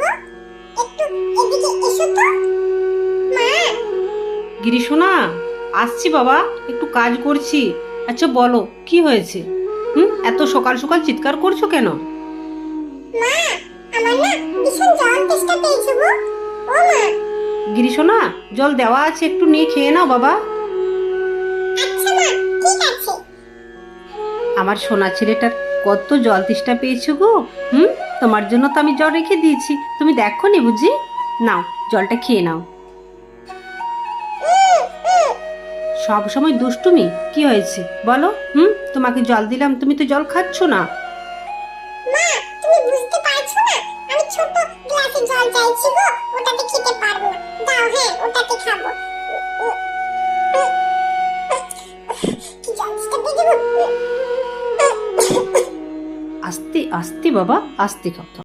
গো গিরিশোনা আসছি বাবা একটু কাজ করছি। আচ্ছা বলো কি হয়েছে? হুম এত সকাল সকাল চিৎকার করছ কেন? মা জল গিরিশোনা জল দেওয়া আছে একটু নিয়ে খেয়ে নাও বাবা। আমার সোনা ছেলেটার কত জল তেষ্টা পেয়েছে গো হুম? তোমার জন্য তো আমি জল রেখে দিয়েছি। তুমি দেখো নি বুঝি? নাও, জলটা খেয়ে নাও। সব সময় দুষ্টুমি? কি হয়েছে? বলো, হুম? তোমাকে জল দিলাম, তুমি তো জল খাচ্ছ না। হ্যাঁ খাব। আস্তে আস্তে বাবা আস্তে কথা